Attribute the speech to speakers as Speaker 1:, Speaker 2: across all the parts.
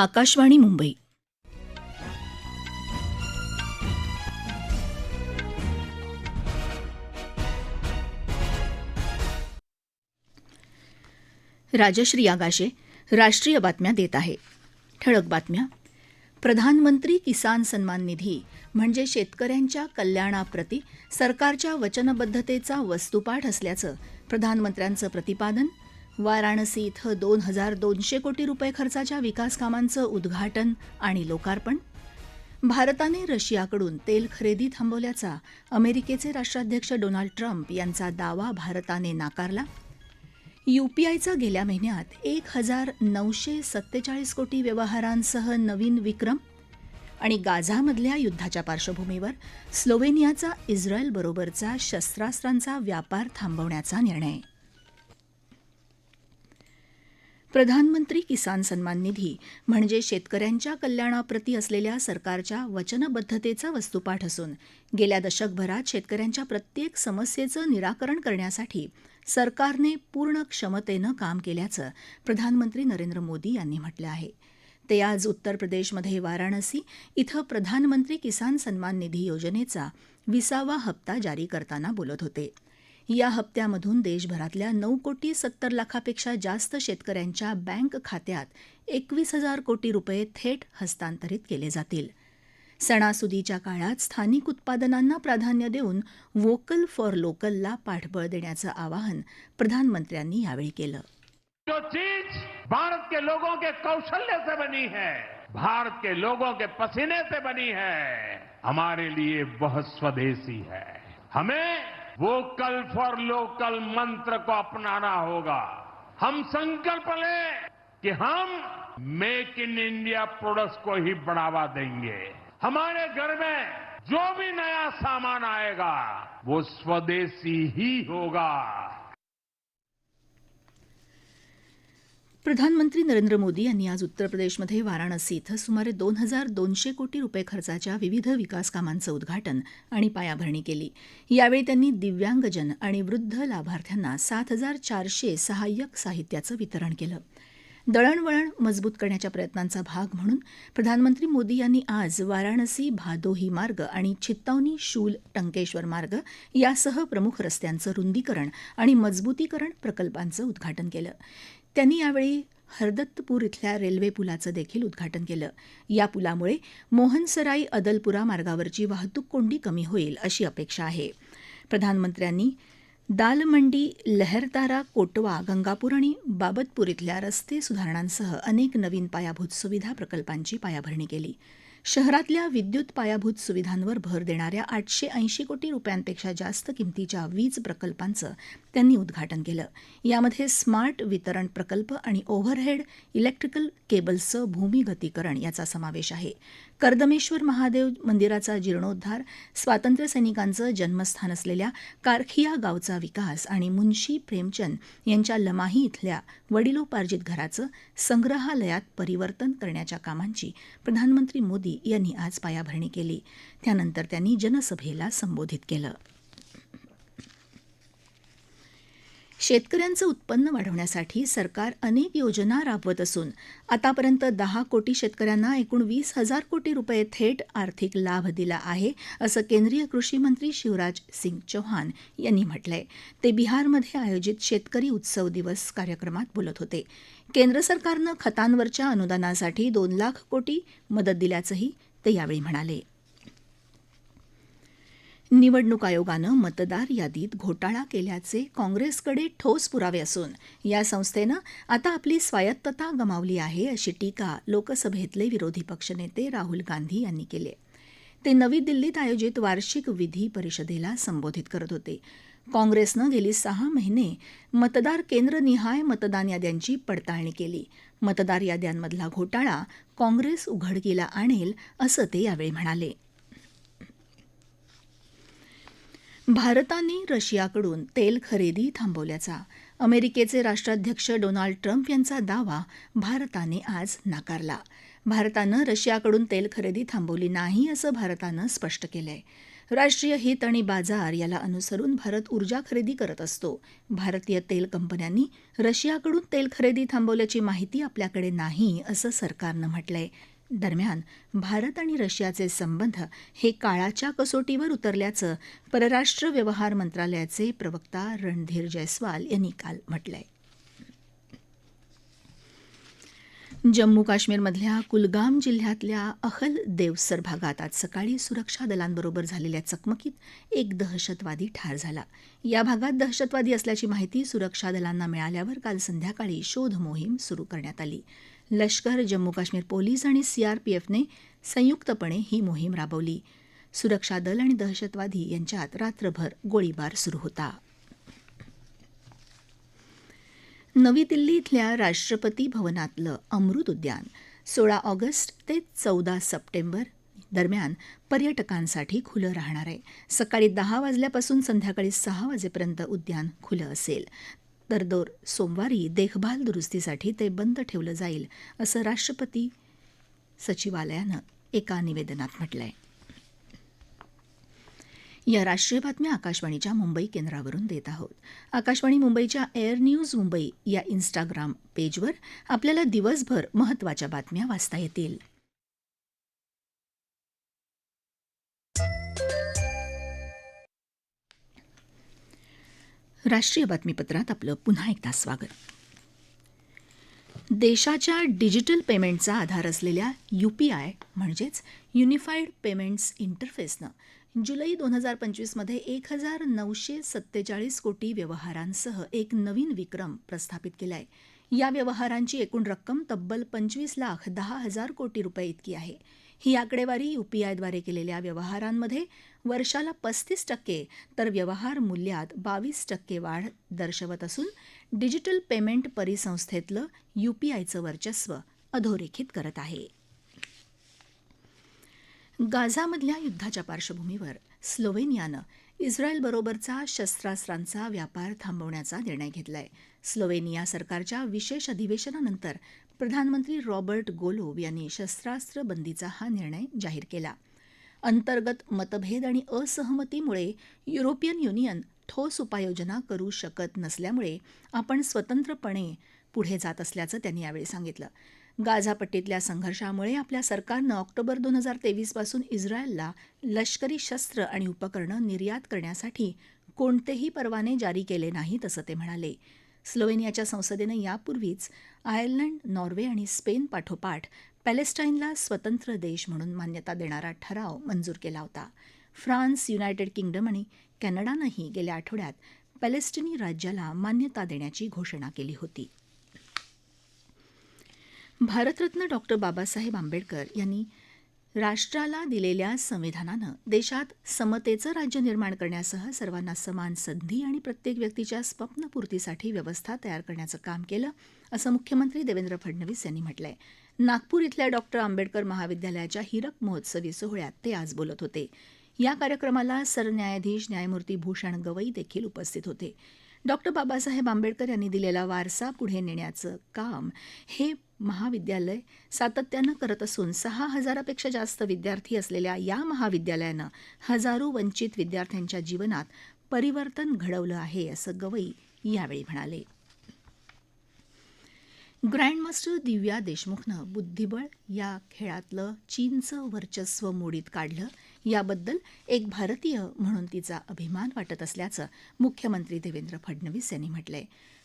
Speaker 1: आकाशवाणी मुंबई राजश्री आगाशे राष्ट्रीय बातम्या देत आहे ठळक बातम्या प्रधानमंत्री किसान सन्मान निधी म्हणजे शेतकऱ्यांच्या कल्याणाप्रती सरकारच्या वचनबद्धतेचा वस्तुपाठ असल्याचं प्रधानमंत्र्यांचं प्रतिपादन वाराणसी इथं दोन हजार दोनशे कोटी रुपये खर्चाच्या विकास कामांचं उद्घाटन आणि लोकार्पण भारताने रशियाकडून तेल खरेदी थांबवल्याचा अमेरिकेचे राष्ट्राध्यक्ष डोनाल्ड ट्रम्प यांचा दावा भारताने नाकारला यूपीआयचा गेल्या महिन्यात एक हजार नऊशे सत्तेचाळीस कोटी व्यवहारांसह नवीन विक्रम आणि गाझामधल्या युद्धाच्या पार्श्वभूमीवर स्लोवेनियाचा इस्रायलबरोबरचा शस्त्रास्त्रांचा व्यापार थांबवण्याचा निर्णय प्रधानमंत्री किसान सन्मान निधी म्हणजे शेतकऱ्यांच्या कल्याणाप्रती असलेल्या सरकारच्या वचनबद्धतेचा वस्तुपाठ असून गेल्या दशकभरात शेतकऱ्यांच्या प्रत्येक समस्येचं निराकरण करण्यासाठी सरकारने पूर्ण क्षमतेनं काम केल्याचं प्रधानमंत्री नरेंद्र मोदी यांनी म्हटलं आहे ते आज उत्तर प्रदेशमध्ये वाराणसी इथं प्रधानमंत्री किसान सन्मान निधी योजनेचा विसावा हप्ता जारी करताना बोलत होते या हप्त्यामधून देशभरातल्या नऊ कोटी सत्तर लाखापेक्षा जास्त शेतकऱ्यांच्या बँक खात्यात एकवीस हजार कोटी रुपये थेट हस्तांतरित केले जातील सणासुदीच्या काळात स्थानिक उत्पादनांना प्राधान्य देऊन वोकल फॉर लोकलला पाठबळ देण्याचं आवाहन प्रधानमंत्र्यांनी यावेळी केलं
Speaker 2: जो चीज भारत के लोगों के कौशल्य से बनी है भारत के लोगों के पसीने से बनी है हमारे लिए बहुत स्वदेशी है हमें वोकल फॉर लोकल मंत्र को अपनाना होगा हम संकल्प लें कि हम मेक इन इंडिया प्रोडक्ट्स को ही बढ़ावा देंगे हमारे घर में जो भी नया सामान आएगा वो स्वदेशी ही होगा
Speaker 1: प्रधानमंत्री नरेंद्र मोदी यांनी आज उत्तर प्रदेशमध्ये वाराणसी इथं सुमारे दोन हजार दोनशे कोटी रुपये खर्चाच्या विविध विकास कामांचं उद्घाटन आणि पायाभरणी केली यावेळी त्यांनी दिव्यांगजन आणि वृद्ध लाभार्थ्यांना सात हजार चारशे सहाय्यक साहित्याचं वितरण केलं दळणवळण मजबूत करण्याच्या प्रयत्नांचा भाग म्हणून प्रधानमंत्री मोदी यांनी आज वाराणसी भादोही मार्ग आणि चित्तावनी शूल टंकेश्वर मार्ग यासह प्रमुख रस्त्यांचं रुंदीकरण आणि मजबूतीकरण प्रकल्पांचं उद्घाटन केलं त्यांनी यावेळी हरदत्तपूर इथल्या रेल्वे पुलाचं देखील उद्घाटन केलं या पुलामुळे मोहनसराई अदलपुरा मार्गावरची वाहतूक कोंडी कमी होईल अशी अपेक्षा आहे प्रधानमंत्र्यांनी दालमंडी लहरतारा कोटवा गंगापूर आणि बाबतपूर इथल्या रस्ते सुधारणांसह अनेक नवीन पायाभूत सुविधा प्रकल्पांची पायाभरणी केली शहरातल्या विद्युत पायाभूत सुविधांवर भर देणाऱ्या आठशे ऐंशी कोटी रुपयांपेक्षा जास्त किमतीच्या वीज प्रकल्पांचं त्यांनी उद्घाटन केलं यामध्ये स्मार्ट वितरण प्रकल्प आणि ओव्हरहेड इलेक्ट्रिकल केबल्सचं भूमिगतीकरण याचा समावेश आहे कर्दमेश्वर महादेव मंदिराचा जीर्णोद्धार स्वातंत्र्यसैनिकांचं जन्मस्थान असलेल्या कारखिया गावचा विकास आणि मुन्शी प्रेमचंद यांच्या लमाही इथल्या वडिलोपार्जित घराचं संग्रहालयात परिवर्तन करण्याच्या कामांची प्रधानमंत्री मोदी मोदी यांनी आज पायाभरणी केली त्यानंतर त्यांनी जनसभेला संबोधित केलं शेतकऱ्यांचं उत्पन्न वाढवण्यासाठी सरकार अनेक योजना राबवत असून आतापर्यंत दहा कोटी शेतकऱ्यांना एकूण वीस हजार कोटी रुपये थेट आर्थिक लाभ दिला आहे असं केंद्रीय कृषी मंत्री शिवराज सिंग चौहान यांनी म्हटलंय ते बिहारमध्ये आयोजित शेतकरी उत्सव दिवस कार्यक्रमात बोलत होते केंद्र सरकारनं खतांवरच्या अनुदानासाठी दोन लाख कोटी मदत दिल्याचंही ते यावेळी म्हणाले निवडणूक आयोगानं मतदार यादीत घोटाळा केल्याचे काँग्रेसकडे ठोस पुरावे असून या संस्थेनं आता आपली स्वायत्तता गमावली आहे अशी टीका लोकसभेतले विरोधी पक्षनेते राहुल गांधी यांनी केली ते नवी दिल्लीत आयोजित वार्षिक विधी परिषदेला संबोधित करत होते काँग्रेसनं गेली सहा महिने मतदार केंद्रनिहाय मतदान याद्यांची पडताळणी केली मतदार याद्यांमधला घोटाळा काँग्रेस उघडकीला आणेल असं ते यावेळी म्हणाले भारताने रशियाकडून तेल खरेदी थांबवल्याचा अमेरिकेचे राष्ट्राध्यक्ष डोनाल्ड ट्रम्प यांचा दावा भारताने आज नाकारला भारतानं रशियाकडून तेल खरेदी थांबवली नाही असं भारतानं स्पष्ट केलंय राष्ट्रीय हित आणि बाजार याला अनुसरून भारत ऊर्जा खरेदी करत असतो भारतीय तेल कंपन्यांनी रशियाकडून तेल खरेदी थांबवल्याची माहिती आपल्याकडे नाही असं सरकारनं म्हटलंय दरम्यान भारत आणि रशियाचे संबंध हे काळाच्या कसोटीवर उतरल्याचं परराष्ट्र व्यवहार मंत्रालयाचे प्रवक्ता रणधीर जयस्वाल यांनी काल म्हटलंय जम्मू काश्मीरमधल्या कुलगाम जिल्ह्यातल्या अहल देवसर भागात आज सकाळी सुरक्षा दलांबरोबर झालेल्या चकमकीत एक दहशतवादी ठार झाला या भागात दहशतवादी असल्याची माहिती सुरक्षा दलांना मिळाल्यावर काल संध्याकाळी शोध मोहीम सुरू करण्यात आली लष्कर जम्मू काश्मीर पोलीस आणि सीआरपीएफने संयुक्तपणे ही मोहीम राबवली सुरक्षा दल आणि दहशतवादी यांच्यात रात्रभर गोळीबार सुरू होता नवी दिल्ली इथल्या राष्ट्रपती भवनातलं अमृत उद्यान सोळा ऑगस्ट ते चौदा सप्टेंबर दरम्यान पर्यटकांसाठी खुलं राहणार आहे सकाळी दहा वाजल्यापासून संध्याकाळी सहा वाजेपर्यंत उद्यान खुलं असेल तर दर सोमवारी देखभाल दुरुस्तीसाठी ते बंद ठेवलं जाईल असं राष्ट्रपती सचिवालयानं एका निवेदनात म्हटलं आहे या राष्ट्रीय बातम्या आकाशवाणीच्या मुंबई केंद्रावरून देत आहोत आकाशवाणी मुंबईच्या एअर न्यूज मुंबई या इन्स्टाग्राम पेजवर आपल्याला दिवसभर महत्त्वाच्या बातम्या वाचता येतील राष्ट्रीय बातमीपत्रात आपलं पुन्हा एकदा स्वागत देशाच्या डिजिटल पेमेंटचा आधार असलेल्या यू पी आय म्हणजेच युनिफाईड पेमेंट्स इंटरफेसनं जुलै दोन हजार पंचवीसमध्ये एक हजार नऊशे सत्तेचाळीस कोटी व्यवहारांसह एक नवीन विक्रम प्रस्थापित केला आहे या व्यवहारांची एकूण रक्कम तब्बल पंचवीस लाख दहा हजार कोटी रुपये इतकी आहे ही आकडेवारी यूपीआयद्वारे केलेल्या व्यवहारांमध्ये वर्षाला पस्तीस टक्के तर व्यवहार मूल्यात बावीस टक्के वाढ दर्शवत असून डिजिटल पेमेंट परिसंस्थेतलं यूपीआयचं वर्चस्व अधोरेखित करत आहे गाझामधल्या युद्धाच्या पार्श्वभूमीवर स्लोवेनियानं इस्रायलबरोबरचा शस्त्रास्त्रांचा व्यापार थांबवण्याचा निर्णय घेतलाय स्लोवेनिया सरकारच्या विशेष अधिवेशनानंतर प्रधानमंत्री रॉबर्ट गोलोव यांनी शस्त्रास्त्र बंदीचा हा निर्णय जाहीर केला अंतर्गत मतभेद आणि असहमतीमुळे युरोपियन युनियन ठोस उपाययोजना करू शकत नसल्यामुळे आपण स्वतंत्रपणे पुढे जात असल्याचं त्यांनी यावेळी सांगितलं गाझापट्टीतल्या संघर्षामुळे आपल्या सरकारनं ऑक्टोबर दोन हजार तेवीसपासून इस्रायलला लष्करी शस्त्र आणि उपकरणं निर्यात करण्यासाठी कोणतेही परवाने जारी केले नाहीत असं ते म्हणाले स्लोवेनियाच्या संसदेनं यापूर्वीच आयर्लंड नॉर्वे आणि स्पेन पाठोपाठ पॅलेस्टाईनला स्वतंत्र देश म्हणून मान्यता देणारा ठराव मंजूर केला होता फ्रान्स युनायटेड किंगडम आणि कॅनडानंही गेल्या आठवड्यात पॅलेस्टिनी राज्याला मान्यता देण्याची घोषणा केली होती भारतरत्न डॉक्टर बाबासाहेब आंबेडकर यांनी राष्ट्राला दिलेल्या संविधानानं देशात समतेचं राज्य निर्माण करण्यासह सर्वांना समान संधी आणि प्रत्येक व्यक्तीच्या स्वप्नपूर्तीसाठी व्यवस्था तयार करण्याचं काम केलं असं मुख्यमंत्री देवेंद्र फडणवीस यांनी म्हटलंय नागपूर इथल्या डॉक्टर आंबेडकर महाविद्यालयाच्या हिरक महोत्सवी सोहळ्यात ते आज बोलत होते या कार्यक्रमाला सरन्यायाधीश न्यायमूर्ती भूषण गवई देखील उपस्थित होते डॉक्टर बाबासाहेब आंबेडकर यांनी दिलेला वारसा पुढे नेण्याचं काम हे महाविद्यालय सातत्यानं करत असून सहा हजारापेक्षा जास्त विद्यार्थी असलेल्या या महाविद्यालयानं हजारो वंचित विद्यार्थ्यांच्या जीवनात परिवर्तन घडवलं आहे असं गवई यावेळी म्हणाले ग्रँडमास्टर दिव्या देशमुखनं बुद्धिबळ या खेळातलं चीनचं वर्चस्व मोडीत काढलं याबद्दल एक भारतीय म्हणून तिचा अभिमान वाटत असल्याचं मुख्यमंत्री देवेंद्र फडणवीस यांनी म्हटलं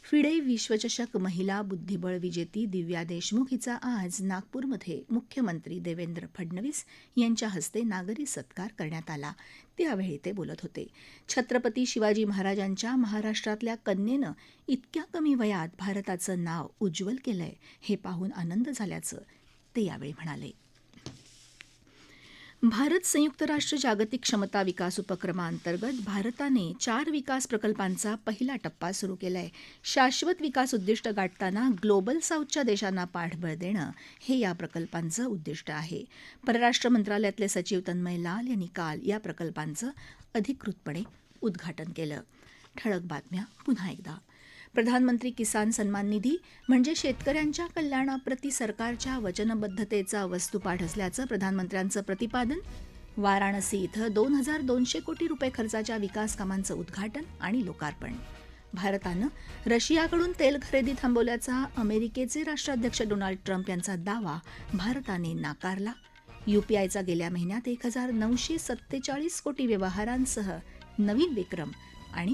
Speaker 1: फिडे विश्वचषक महिला बुद्धिबळ विजेती दिव्या देशमुख हिचा आज नागपूरमध्ये मुख्यमंत्री देवेंद्र फडणवीस यांच्या हस्ते नागरी सत्कार करण्यात आला त्यावेळी ते बोलत होते छत्रपती शिवाजी महाराजांच्या महाराष्ट्रातल्या कन्येनं इतक्या कमी वयात भारताचं नाव उज्ज्वल केलंय हे पाहून आनंद झाल्याचं ते यावेळी म्हणाले भारत संयुक्त राष्ट्र जागतिक क्षमता विकास उपक्रमाअंतर्गत भारताने चार विकास प्रकल्पांचा पहिला टप्पा सुरू केला आहे शाश्वत विकास उद्दिष्ट गाठताना ग्लोबल साऊथच्या देशांना पाठबळ देणं हे या प्रकल्पांचं उद्दिष्ट आहे परराष्ट्र मंत्रालयातले सचिव तन्मय लाल यांनी काल या प्रकल्पांचं अधिकृतपणे उद्घाटन केलं ठळक बातम्या पुन्हा एकदा प्रधानमंत्री किसान सन्मान निधी म्हणजे शेतकऱ्यांच्या कल्याणाप्रती सरकारच्या वचनबद्धतेचा वस्तुपाठ असल्याचं प्रधानमंत्र्यांचं प्रतिपादन वाराणसी इथं दोन हजार दोनशे कोटी रुपये खर्चाच्या विकास कामांचं उद्घाटन आणि लोकार्पण भारतानं रशियाकडून तेल खरेदी थांबवल्याचा अमेरिकेचे राष्ट्राध्यक्ष डोनाल्ड ट्रम्प यांचा दावा भारताने नाकारला युपीआयचा गेल्या महिन्यात एक हजार नऊशे सत्तेचाळीस कोटी व्यवहारांसह नवीन विक्रम आणि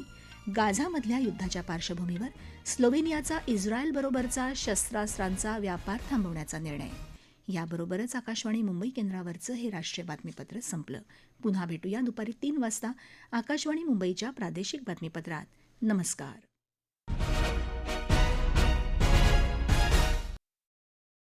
Speaker 1: गाझामधल्या युद्धाच्या पार्श्वभूमीवर स्लोव्हेनियाचा इस्रायलबरोबरचा शस्त्रास्त्रांचा व्यापार थांबवण्याचा निर्णय याबरोबरच आकाशवाणी मुंबई केंद्रावरचं हे राष्ट्रीय बातमीपत्र संपलं पुन्हा भेटूया दुपारी तीन वाजता आकाशवाणी मुंबईच्या प्रादेशिक बातमीपत्रात नमस्कार